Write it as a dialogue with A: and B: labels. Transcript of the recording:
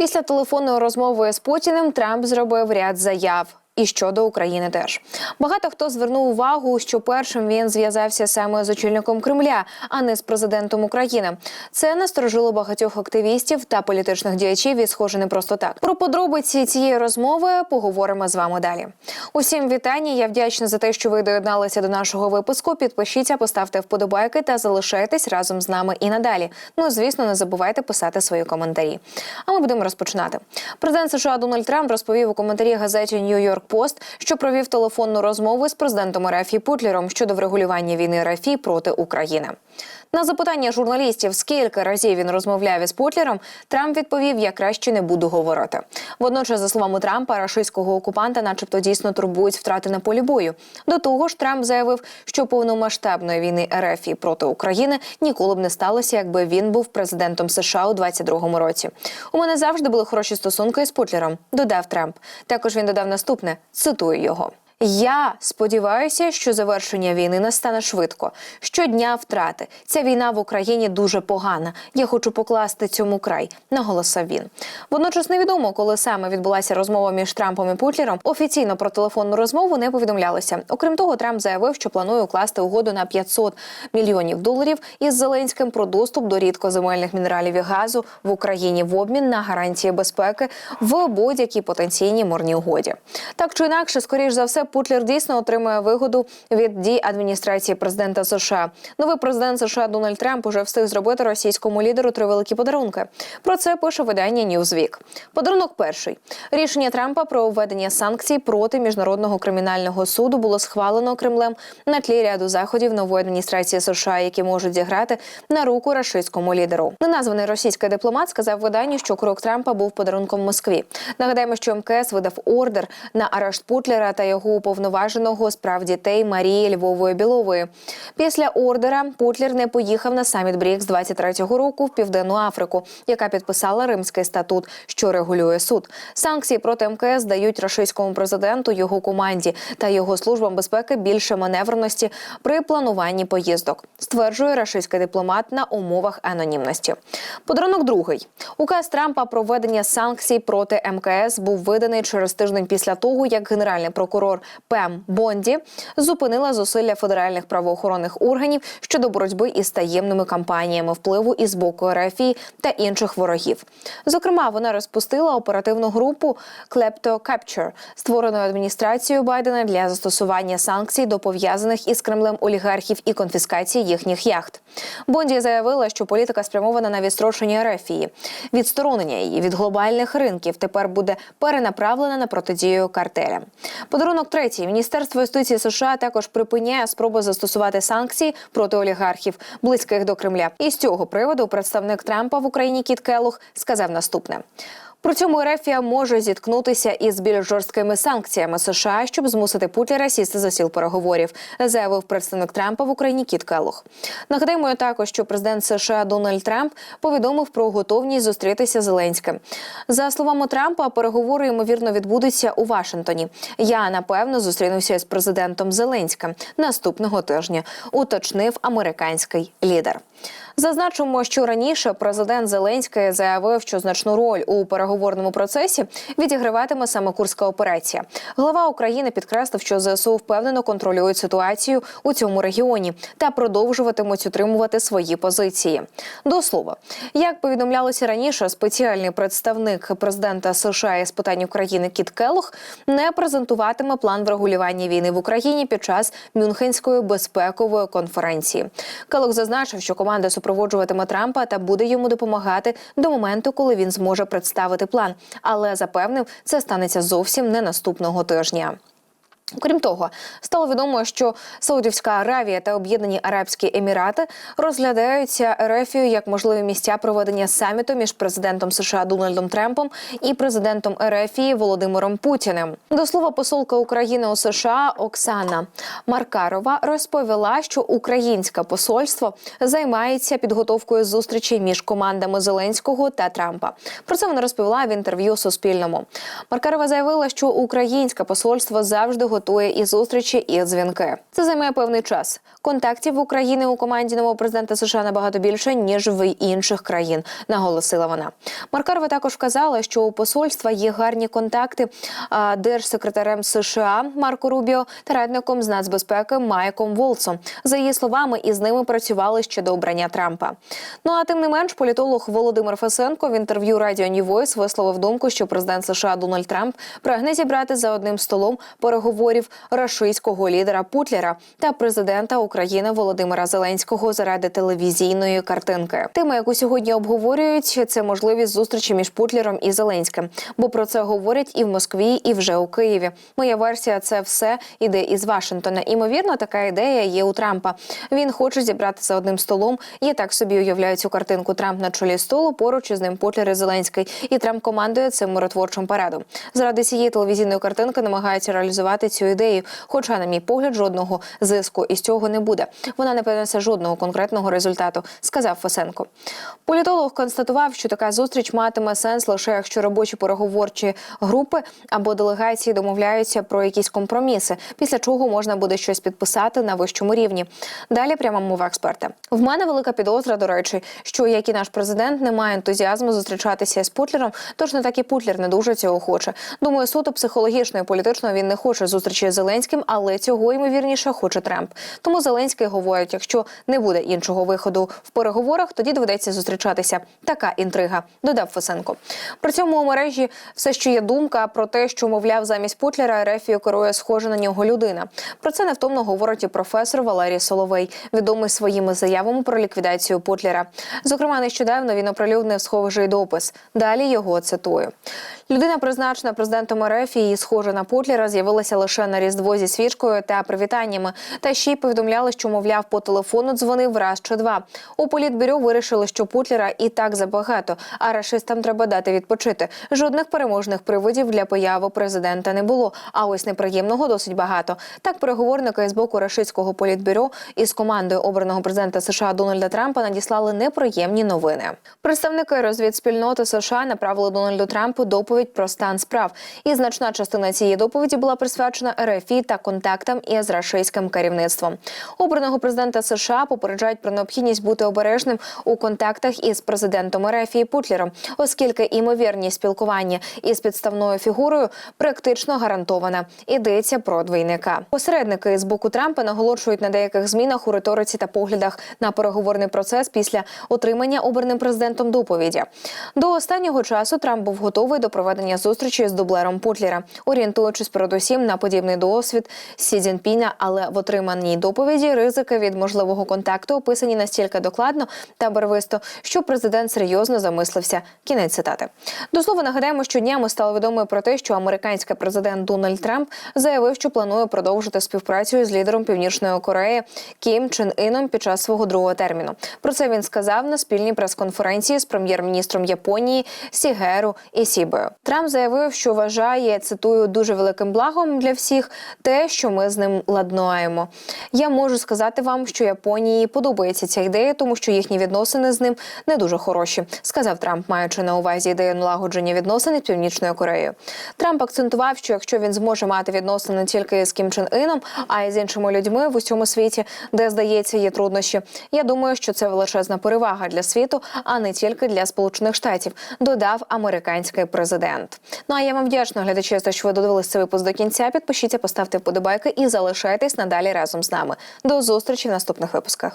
A: Після телефонної розмови з Путіним Трамп зробив ряд заяв. І щодо України теж багато хто звернув увагу, що першим він зв'язався саме з очільником Кремля, а не з президентом України. Це насторожило багатьох активістів та політичних діячів і схоже не просто так. Про подробиці цієї розмови поговоримо з вами далі. Усім вітання. Я вдячна за те, що ви доєдналися до нашого випуску. Підпишіться, поставте вподобайки та залишайтесь разом з нами і надалі. Ну звісно, не забувайте писати свої коментарі. А ми будемо розпочинати. Президент США Дональд Трамп розповів у коментарі газеті New York Пост, що провів телефонну розмову з президентом РФ Путлером щодо врегулювання війни РФ проти України. На запитання журналістів, скільки разів він розмовляв із Путлером, Трамп відповів: я краще не буду говорити. Водночас, за словами Трампа, рашистського окупанта, начебто, дійсно турбують втрати на полі бою. До того ж, Трамп заявив, що повномасштабної війни РФ проти України ніколи б не сталося, якби він був президентом США у 22-му році. У мене завжди були хороші стосунки із Путлером. Додав Трамп. Також він додав наступне: цитую його. Я сподіваюся, що завершення війни настане швидко. Щодня втрати. Ця війна в Україні дуже погана. Я хочу покласти цьому край, наголосив він. Водночас невідомо, коли саме відбулася розмова між Трампом і Путлером. Офіційно про телефонну розмову не повідомлялося. Окрім того, Трамп заявив, що планує укласти угоду на 500 мільйонів доларів із Зеленським про доступ до рідкоземельних мінералів і газу в Україні в обмін на гарантії безпеки в будь-якій потенційній морній угоді. Так чи інакше, скоріш за все, Путлер дійсно отримує вигоду від дій адміністрації президента США. Новий президент США Дональд Трамп уже встиг зробити російському лідеру три великі подарунки. Про це пише видання Newsweek. Подарунок перший рішення Трампа про введення санкцій проти міжнародного кримінального суду було схвалено Кремлем на тлі ряду заходів нової адміністрації США, які можуть зіграти на руку рашистському лідеру. Неназваний російський дипломат сказав виданню, що крок Трампа був подарунком Москві. Нагадаємо, що МКС видав ордер на арешт Путлера та його уповноваженого з прав дітей Марії Львової Білової. Після ордера Путлер не поїхав на саміт БРІКС 23-го року в Південну Африку, яка підписала Римський статут, що регулює суд. Санкції проти МКС дають рашистському президенту, його команді та його службам безпеки більше маневреності при плануванні поїздок, стверджує рашистський дипломат на умовах анонімності. Подарунок другий указ Трампа про введення санкцій проти МКС був виданий через тиждень після того, як генеральний прокурор Пем Бонді зупинила зусилля федеральних правоохоронних органів щодо боротьби із таємними кампаніями впливу із боку РФІ та інших ворогів. Зокрема, вона розпустила оперативну групу Klepto Capture, створену адміністрацією Байдена для застосування санкцій до пов'язаних із Кремлем олігархів і конфіскації їхніх яхт. Бонді заявила, що політика спрямована на відстрочення РФІ. Відсторонення її від глобальних ринків тепер буде перенаправлена на протидію картелям. Подарунок третій міністерство юстиції США також припиняє спробу застосувати санкції проти олігархів, близьких до Кремля. І з цього приводу представник Трампа в Україні Кіт Келух сказав наступне. При цьому Ерефія може зіткнутися із більш жорсткими санкціями США, щоб змусити Путлера сісти за сіл переговорів, заявив представник Трампа в Україні Кіт Келух. Нагадаємо також, що президент США Дональд Трамп повідомив про готовність зустрітися з Зеленським. За словами Трампа, переговори ймовірно відбудуться у Вашингтоні. Я напевно зустрінуся з президентом Зеленським наступного тижня, уточнив американський лідер. Зазначимо, що раніше президент Зеленський заявив, що значну роль у переговорному процесі відіграватиме саме курська операція. Глава України підкреслив, що ЗСУ впевнено контролюють ситуацію у цьому регіоні та продовжуватимуть утримувати свої позиції. До слова, як повідомлялося раніше, спеціальний представник президента США із питань України Кіт Келлох не презентуватиме план врегулювання війни в Україні під час Мюнхенської безпекової конференції. Келлох зазначив, що команда супроводжуватиме Трампа та буде йому допомагати до моменту, коли він зможе представити план. Але запевнив, це станеться зовсім не наступного тижня. Крім того, стало відомо, що Саудівська Аравія та Об'єднані Арабські Емірати розглядаються Ерефію як можливі місця проведення саміту між президентом США Дональдом Трампом і президентом Ерефії Володимиром Путіним. До слова, посолка України у США Оксана Маркарова розповіла, що українське посольство займається підготовкою зустрічей між командами Зеленського та Трампа. Про це вона розповіла в інтерв'ю Суспільному. Маркарова заявила, що українське посольство завжди готове готує і зустрічі, і дзвінки. Це займе певний час. Контактів в Україні у команді нового президента США набагато більше ніж в інших країн, наголосила вона. Маркарова також вказала, що у посольства є гарні контакти держсекретарем США Марко Рубіо та радником з нацбезпеки Майком Волцом. За її словами, із ними працювали ще до обрання Трампа. Ну а тим не менш, політолог Володимир Фесенко в інтерв'ю Радіо New Voice висловив думку, що президент США Дональд Трамп прагне зібрати за одним столом переговорів рашистського лідера Путлера та президента України Володимира Зеленського заради телевізійної картинки. Тема, яку сьогодні обговорюють, це можливість зустрічі між Путлером і Зеленським. Бо про це говорять і в Москві, і вже у Києві. Моя версія це все іде із Вашингтона. Імовірно, така ідея є у Трампа. Він хоче зібрати за одним столом. Я так собі уявляю цю картинку. Трамп на чолі столу поруч із ним Путлер і Зеленський. І Трамп командує цим миротворчим парадом. Заради цієї телевізійної картинки намагається реалізувати цю ідею. Хоча, на мій погляд, жодного зиску із цього не буде. Вона не принесе жодного конкретного результату, сказав Фесенко. Політолог констатував, що така зустріч матиме сенс лише якщо робочі переговорчі групи або делегації домовляються про якісь компроміси, після чого можна буде щось підписати на вищому рівні. Далі пряма мова експерта. В мене велика підозра, до речі, що як і наш президент не має ентузіазму зустрічатися з Путлером, тож не так і Путлер не дуже цього хоче. Думаю, суто психологічно і політично він не хоче зустрічі з Зеленським, але цього ймовірніше хоче Трамп. Тому Зеленський говорить, якщо не буде іншого виходу в переговорах, тоді доведеться зустрічатися. Така інтрига, додав Фесенко. При цьому у мережі все ще є думка про те, що мовляв замість Путлера Ерефію керує схожа на нього людина. Про це невтомно говорить і професор Валерій Соловей, відомий своїми заявами про ліквідацію Путлера. Зокрема, нещодавно він оприлюднив схожий допис. Далі його цитую. Людина, призначена президентом РФ і схожа на Путлера, з'явилася лише на різдво зі свічкою та привітаннями. Та ще й повідомляли, що мовляв по телефону дзвонив раз чи два. У політбюро вирішили, що Путлера і так забагато, а рашистам треба дати відпочити. Жодних переможних приводів для появи президента не було. А ось неприємного досить багато. Так, переговорники з боку рашистського політбюро із командою обраного президента США Дональда Трампа надіслали неприємні новини. Представники розвідспільноти США направили Дональду Трампу доповідь про стан справ, і значна частина цієї доповіді була присвячена РФІ та контактам із рашистським керівництвом. Обраного президента США попереджають про необхідність бути обережним у контактах із президентом РФ і Путлером, оскільки імовірність спілкування із підставною фігурою практично гарантована. Йдеться про двійника. Посередники з боку Трампа наголошують на деяких змінах у риториці та поглядах на переговорний процес після отримання обраним президентом доповіді. До останнього часу Трамп був готовий до проведення зустрічі з дублером Путлера, орієнтуючись передусім на подібний досвід Сі Цзіньпіня, але в отриманій доповіді ризики від можливого контакту описані настільки докладно та барвисто, що президент серйозно замислився. Кінець цитати. До слова нагадаємо, що днями стало відомо про те, що американський президент Дональд Трамп заявив, що планує продовжити співпрацю з лідером Північної Кореї Кім Чен Іном під час свого другого терміну. Про це він сказав на спільній прес-конференції з прем'єр-міністром Японії Сігеру Ісібою. Трамп заявив, що вважає цитую дуже великим благом для всіх те, що ми з ним ладнуємо. Я можу сказати вам, що Японії подобається ця ідея, тому що їхні відносини з ним не дуже хороші, сказав Трамп, маючи на увазі ідею налагодження відносин з Північною Кореєю. Трамп акцентував, що якщо він зможе мати відносини тільки з Кім Чен Іном, а й з іншими людьми в усьому світі, де здається є труднощі. Я думаю, що це величезна перевага для світу, а не тільки для Сполучених Штатів, додав американський президент. Ну а я вам вдячна глядачі, за що ви додивились цей випуск до кінця. Підпишіться, поставте вподобайки і залишайтесь надалі разом з нами. До зустрічі в наступних випусках.